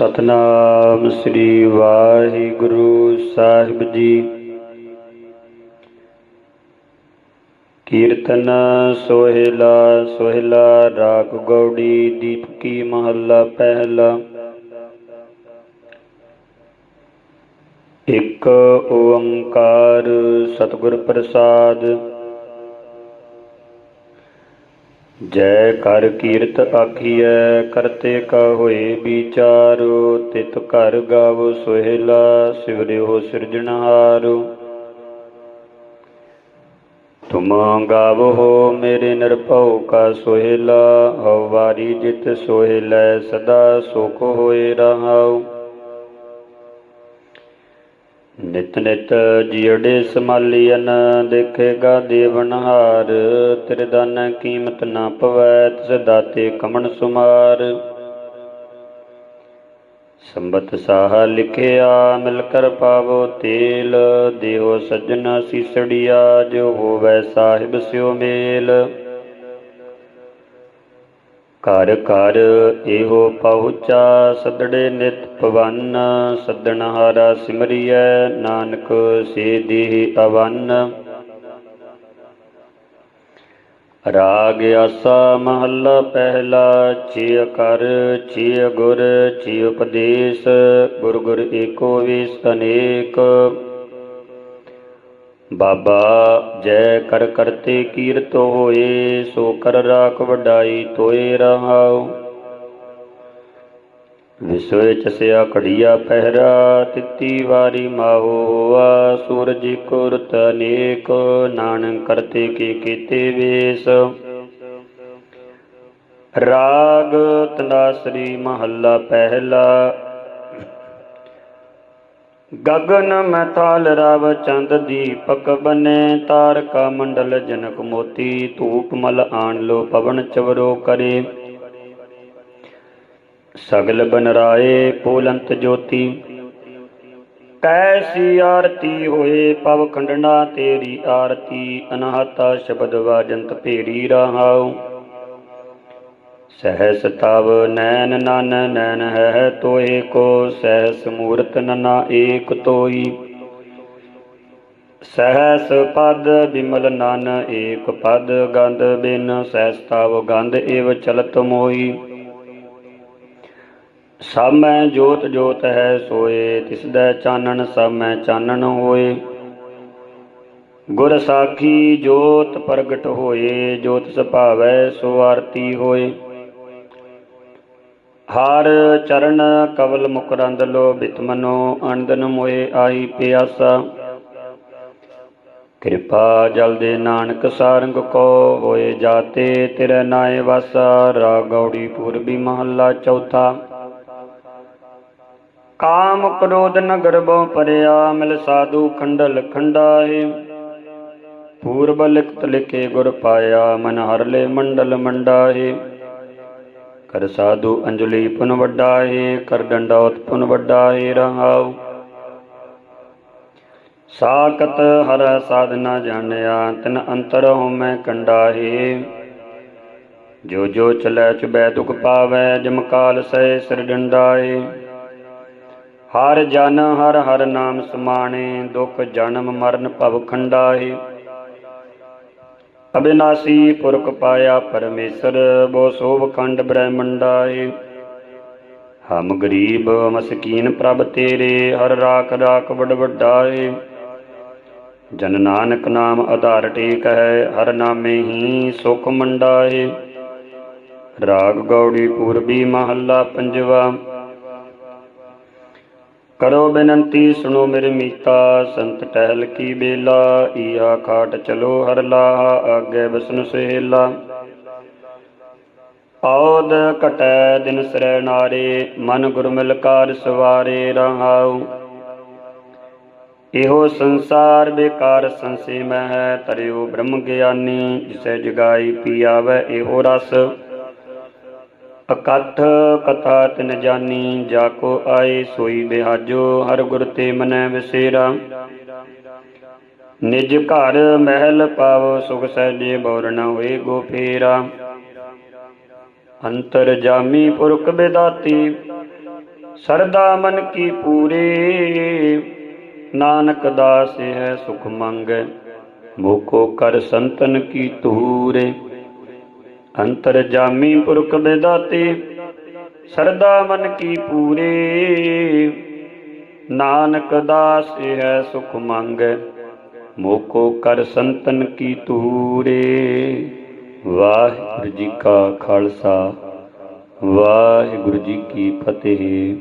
ਸਤਨਾਮ ਸ੍ਰੀ ਵਾਹਿਗੁਰੂ ਸਾਹਿਬ ਜੀ। ਕੀਰਤਨ ਸੋਹਿਲਾ ਸੋਹਿਲਾ, ਰਾਗ ਗੌੜੀ ਦੀਪਕੀ ਮਹੱਲਾ ਪਹਿਲਾ। ਇੱਕ ਓੰਕਾਰ ਸਤਿਗੁਰ ਪ੍ਰਸਾਦ। ਜੈ ਕਰ ਕੀਰਤ ਆਖੀਐ, ਕਰਤੇ ਕਾ ਹੋਏ ਵਿਚਾਰੋ, ਤਿਤ ਘਰ ਗਾਵੋ ਸੋਹਿਲਾ, ਸਿਵਰਿਓ ਸਿਰਜਣਹਾਰੋ ਤੁਮ ਗਾਵੋ ਮੇਰੇ ਨਿਰਭਉ ਕਾ ਸੋਹਿਲਾ ਹਵਾਰੀ ਵਾਰੀ ਜਿਤ ਸੋਹਿਲੈ, ਸਦਾ ਸੁਖ ਹੋਏ ਰਹਾਉ। ਨਿਤ ਨਿਤ ਜੀੜੇ ਸਮਾਲੀਨ ਦੇਖੇਗਾ ਦੇਵਨਹਾਰ ਤੇਰੇ ਦਾਨ ਕੀਮਤ ਨਾ ਪਵੈ, ਤਿਸ ਦਾਤੇ ਕਮਣ ਸੁਮਾਰ। ਸੰਬਤ ਸਾਹ ਲਿਖਿਆ, ਮਿਲ ਕਰ ਪਾਵੋ ਤੇਲ, ਦੇਹੋ ਸੱਜਣ ਸੀਸੜੀਆ, ਜੋ ਹੋਵੈ ਸਾਹਿਬ ਸਿਓ ਮੇਲ। ਘਰ ਘਰ ਇਹੋ ਪਹੁੰਚਾ ਸਦੜੇ ਨਿਤ ਪਵਨ ਸਦਣ ਹਾਰਾ ਸਿਮਰਿਐ ਨਾਨਕ ਸੇ ਦੇਹ ਅਵਨ। ਰਾਗ ਆਸਾ ਮਹੱਲਾ ਪਹਿਲਾ, ਚਿਯ ਕਰ, ਚਿਯ ਗੁਰ, ਚਿਯ ਉਪਦੇਸ਼, ਗੁਰ ਗੁਰ ਏਕੋ ਵੇਸ ਅਨੇਕ। ਬਾਬਾ, ਜੈ ਕਰ ਕਰਤੇ ਕੀਰਤ ਹੋਏ, ਸੋ ਕਰ ਰਾਖ ਵਡਾਈ ਤੋਏ ਰਹਾਉ। ਵਿਸੋਏ ਚਸਿਆ ਘੜੀਆ ਪਹਿਰਾ, ਤਿੱਤੀ ਵਾਰੀ ਮਾਹੋ ਹੋਆ ਸੂਰਜ ਕੋ ਅਨੇਕ, ਨਾਨਕ ਕਰਤੇ ਕੀ ਕੀਤੇ ਵੇਸ। ਰਾਗ ਤੰਦਾਸਰੀ ਮਹੱਲਾ ਪਹਿਲਾ ਗਗਨ ਮੈਂ ਰਵ ਚੰਦ ਦੀਪਕ ਬਨੇ ਤਾਰਕਾ ਮੰਡਲ ਜਨਕ ਮੋਤੀ, ਧੂਪ ਮਲ ਆਣ ਲੋ ਪਵਨ ਚਵਰੋ ਕਰੇ। ਸਗਲ ਬਨ ਰਾਏ ਪੂਲੰਤ ਜੋਤੀ। ਕੈਸੀ ਆਰਤੀ ਹੋਏ ਪਵ ਖੰਡਨਾ ਤੇਰੀ ਆਰਤੀ, ਅਨਹਤਾ ਸ਼ਬਦ ਵਾਜੰਤ ਭੇਰੀ ਰਹਾਉ। ਸਹਸ ਤਵ ਨੈਣ ਨਨ ਨੈਣ ਹੈ ਤੋਏ ਕੋ ਸਹਸ ਮੂਰਤ ਨਨਾ ਏਕ ਤੋਈ। ਸਹਸ ਪਦ ਬਿਮਲ ਨਨ ਏਕ ਪਦ ਗੰਧ ਬਿਨ ਸਹਸ ਤਵ ਗੰਧ ਏਵ ਚਲਤ ਮੋਈ। ਸਭ ਮੈਂ ਜੋਤ ਜੋਤ ਹੈ ਸੋਏ, ਤਿਸ ਦਾ ਚਾਨਣ ਸਭ ਚਾਨਣ ਹੋਏ। ਗੁਰ ਸਾਖੀ ਜੋਤ ਪ੍ਰਗਟ ਹੋਏ, ਜੋਤ ਸੁਭਾਵੈ ਸੋ ਆਰਤੀ ਹੋਏ। ਹਰ ਚਰਨ ਕਵਲ ਮੁਕਰੰਦ ਲੋ ਬਿਤਮਨੋ ਅਨੰਦਨ ਮੋਏ ਆਈ ਪਿਆਸਾ। ਕਿਰਪਾ ਜਲ ਦੇ ਨਾਨਕ ਸਾਰੰਗ ਕੋ ਹੋਏ ਜਾਤੇ ਤੇਰੇ ਨਾਏ ਵਾਸਾ ਰਾ ਗੌੜੀ ਪੂਰਬੀ ਮਹੱਲਾ ਚੌਥਾ। ਕਾਮ ਕ੍ਰੋਧ ਨਗਰ ਬਹੁ ਪਰਿਆ ਮਿਲ ਸਾਧੂ ਖੰਡਲ ਖੰਡਾਏ। ਪੂਰਬ ਲਿਖਤ ਲਿਖੇ ਗੁਰ ਪਾਇਆ, ਮਨ ਹਰਲੇ ਮੰਡਲ ਮੰਡਾਏ। ਕਰ ਸਾਧੂ ਅੰਜਲੀ ਪੁਨ ਵੱਡਾਏ, ਕਰ ਡੰਡੌਤ ਪੁਨ ਵੱਡਾਏ ਰਹਾਉ। ਸਾਕਤ ਹਰ ਸਾਧਨਾ ਜਾਣਿਆ, ਤਿਨ ਅੰਤਰ ਹਉਮੈ ਕੰਡਾਹੇ। ਜੋ ਜੋ ਚਲੈ ਚੁਬੈ ਦੁਖ ਪਾਵੈ, ਜਮ ਕਾਲ ਸਹਿ ਸਿਰ ਡੰਡਾਏ। ਹਰ ਜਨ ਹਰ ਹਰ ਨਾਮ ਸਮਾਣੇ, ਦੁਖ ਜਨਮ ਮਰਨ ਭਵ ਖੰਡਾਏ ਅਬਿਨਾਸੀ ਪੁਰਖ ਪਾਇਆ ਪਰਮੇਸ਼ਰ, ਬੋ ਸੋਭ ਖੰਡ ਬ੍ਰਹਮੰਡਾਏ। ਹਮ ਗਰੀਬ ਮਸਕੀਨ ਪ੍ਰਭ ਤੇਰੇ, ਹਰ ਰਾਖ ਰਾਖ ਵਡ ਵੱਡਾਏ। ਜਨ ਨਾਨਕ ਨਾਮ ਆਧਾਰ ਟੇਕ ਹੈ, ਹਰ ਨਾਮੇ ਹੀ ਸੁਖ ਮੰਡਾਏ। ਰਾਗ ਗੌੜੀ ਪੂਰਬੀ ਮਹੱਲਾ ਪੰਜਵਾ ਕਰੋ ਬੇਨੰਤੀ, ਸੁਣੋ ਮੇਰੇ ਮੀਤਾ, ਸੰਤ ਟਹਿਲ ਕੀ ਬੇਲਾ ਈਹਾ ਖਾਟ ਚਲੋ ਹਰ ਲਾਹਾ, ਆਗੇ ਬਸਨ ਸਹੇਲਾ। ਔਦ ਕਟੈ ਦਿਨ ਸਰੈ ਨਾਰੇ, ਮਨ ਗੁਰਮਿਲ ਕਾਰ ਸਵਾਰੇ ਰਹਾਉ। ਇਹੋ ਸੰਸਾਰ ਬੇਕਾਰ ਸੰਸੇ ਮੈਂ ਹੈ, ਤਰਿਓ ਬ੍ਰਹਮ ਗਿਆਨੀ, ਜਿਸੈ ਜਗਾਈ ਪੀਆਵੈ ਇਹੋ ਰਸ। ਅਕਥ ਕਥਾ ਤਿਨ ਜਾਨੀ, ਜਾ ਕੋ ਆਏ ਸੋਈ ਬਿਹਾਜੋ ਹਰ ਗੁਰ ਤੇ ਮਨੈ ਵਿਸੇਰਾ। ਨਿਜ ਘਰ ਮਹਿਲ ਪਾਵ, ਸੁਖ ਸਹਿਜੇ ਬੌਰ ਨ ਹੋਏ ਗੋ ਫੇਰਾ। ਅੰਤਰ ਜਾਮੀ ਪੁਰਖ ਬਿਦਾਤੀ ਸਰਦਾ ਮਨ ਕੀ ਪੂਰੇ। ਨਾਨਕ ਦਾਸ ਹੈ ਸੁਖ ਮੰਗੈ ਮੋਕੋ ਕਰ ਸੰਤਨ ਕੀ ਤੂਰੇ ਅੰਤਰ ਜਾਮੀ ਪੁਰਖ ਬਿਦਾਤੇ, ਸਰਦਾ ਮਨ ਕੀ ਪੂਰੇ। ਨਾਨਕ ਦਾਸ ਹੈ ਸੁਖ ਮੰਗੈ, ਮੋਕੋ ਕਰ ਸੰਤਨ ਕੀ ਤੂਰੇ ਵਾਹਿਗੁਰੂ ਜੀ ਕਾ ਖਾਲਸਾ, ਵਾਹਿਗੁਰੂ ਜੀ ਕੀ ਫਤਿਹ।